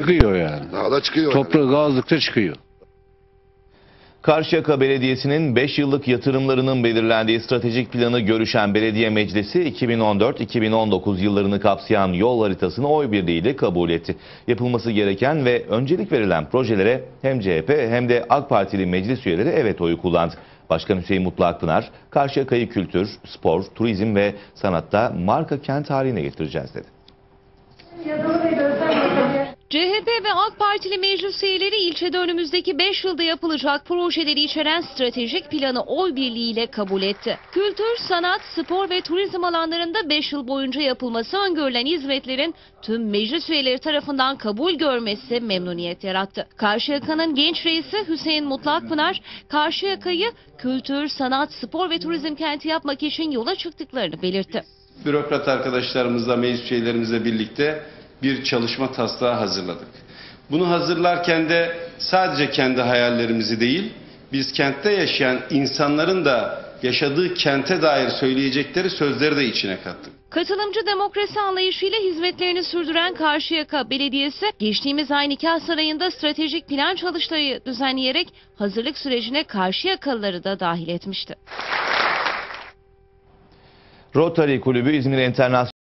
Çıkıyor yani. Daha da çıkıyor. yani. Toprağı gazlıkta çıkıyor. Karşıyaka Belediyesi'nin 5 yıllık yatırımlarının belirlendiği stratejik planı görüşen belediye meclisi 2014-2019 yıllarını kapsayan yol haritasını oy birliğiyle kabul etti. Yapılması gereken ve öncelik verilen projelere hem CHP hem de AK Partili meclis üyeleri evet oyu kullandı. Başkan Hüseyin Mutlu Akpınar, Karşıyaka'yı kültür, spor, turizm ve sanatta marka kent haline getireceğiz dedi. Ve AK Partili meclis üyeleri ilçede önümüzdeki 5 yılda yapılacak projeleri içeren stratejik planı oy birliğiyle kabul etti. Kültür, sanat, spor ve turizm alanlarında 5 yıl boyunca yapılması öngörülen hizmetlerin tüm meclis üyeleri tarafından kabul görmesi memnuniyet yarattı. Karşıyaka'nın genç reisi Hüseyin Mutlu Akpınar, Karşıyaka'yı kültür, sanat, spor ve turizm kenti yapmak için yola çıktıklarını belirtti. bürokrat arkadaşlarımızla, meclis üyelerimizle birlikte bir çalışma taslağı hazırladık. Bunu hazırlarken de sadece kendi hayallerimizi değil, biz kentte yaşayan insanların da yaşadığı kente dair söyleyecekleri sözleri de içine kattık. Katılımcı demokrasi anlayışıyla hizmetlerini sürdüren Karşıyaka Belediyesi, geçtiğimiz ay Nikah Sarayı'nda stratejik plan çalıştayı düzenleyerek hazırlık sürecine Karşıyakalıları da dahil etmişti. Rotary Kulübü İzmir Enternasyonel